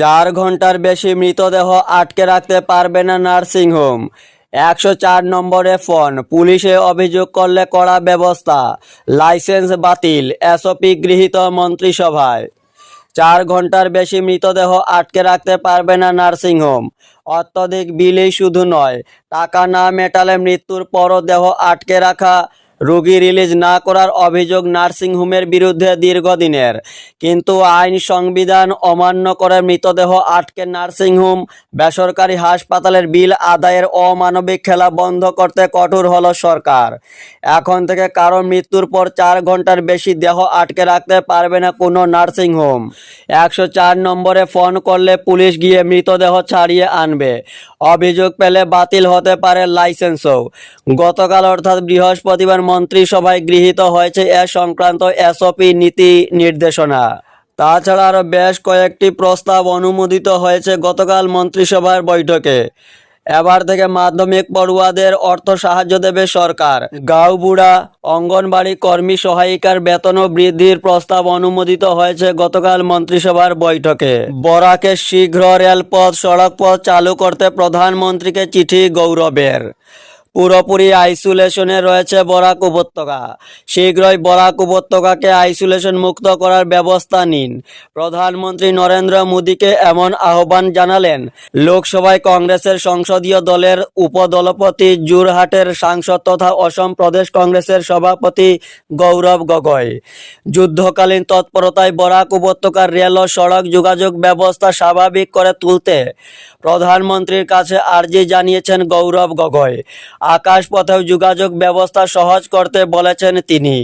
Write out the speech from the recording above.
চার ঘণ্টার বেশি মৃতদেহ আটকে রাখতে পারবে না নার্সিংহোম। একশো চার নম্বরে ফোন, পুলিশে অভিযোগ করলে কড়া ব্যবস্থা, লাইসেন্স বাতিল, এসওপি গৃহীত মন্ত্রিসভায়। চার ঘণ্টার বেশি মৃতদেহ আটকে রাখতে পারবে না নার্সিংহোম। অত্যধিক বিলেই শুধু নয়, টাকা না মেটালে মৃত্যুর পরও দেহ আটকে রাখা রোগী রিলিজ না করার অভিযোগ নার্সিংহোমের বিরুদ্ধে দীর্ঘদিনের। কিন্তু আইন সংবিধান অমান্য করে মৃতদেহ আটকে নার্সিংহোম বেসরকারি হাসপাতালের বিল আদায়ের অমানবিক খেলা বন্ধ করতে কঠোর হল সরকার। এখন থেকে কারও মৃত্যুর পর চার ঘণ্টার বেশি দেহ আটকে রাখতে পারবে না কোনো নার্সিংহোম একশো চার নম্বরে ফোন করলে পুলিশ গিয়ে মৃতদেহ ছাড়িয়ে আনবে। অভিযোগ পেলে বাতিল হতে পারে লাইসেন্সও। গতকাল অর্থাৎ বৃহস্পতিবার মন্ত্রিসভায় গৃহীত হয়েছে এ সংক্রান্ত এসওপি নীতি নির্দেশনা। তাছাড়া আরও বেশ কয়েকটি প্রস্তাব অনুমোদিত হয়েছে গতকাল মন্ত্রিসভার বৈঠকে। এবার থেকে মাধ্যমিক পড়ুয়াদের অর্থ সাহায্য দেবে সরকার। গাঁওবুড়া অঙ্গনবাড়ি কর্মী সহায়িকার বেতনও বৃদ্ধির প্রস্তাব অনুমোদিত হয়েছে গতকাল মন্ত্রিসভার বৈঠকে। বরাকে শীঘ্র রেলপথ, সড়কপথ চালু করতে প্রধানমন্ত্রীকে চিঠি গৌরবের। পুরোপুরি আইসোলেশনে রয়েছে বরাক উপত্যকা। শীঘ্রই বরাক উপত্যকাকে আইসোলেশন মুক্ত করার ব্যবস্থা নিন। প্রধানমন্ত্রী নরেন্দ্র মোদীকে এমন আহ্বান জানালেন, লোকসভায় কংগ্রেসের সংসদীয় দলের উপদলপতি জোরহাটের সাংসদ তথা অসম প্রদেশ কংগ্রেসের সভাপতি গৌরব গগৈ। যুদ্ধকালীন তৎপরতায় বরাক উপত্যকার রেল ও সড়ক যোগাযোগ ব্যবস্থা স্বাভাবিক করে তুলতে প্রধানমন্ত্রীর কাছে আর্জি জানিয়েছেন গৌরব গগৈ। আকাশপথেও যোগাযোগ ব্যবস্থা সহজ করতে বলেছেন তিনি।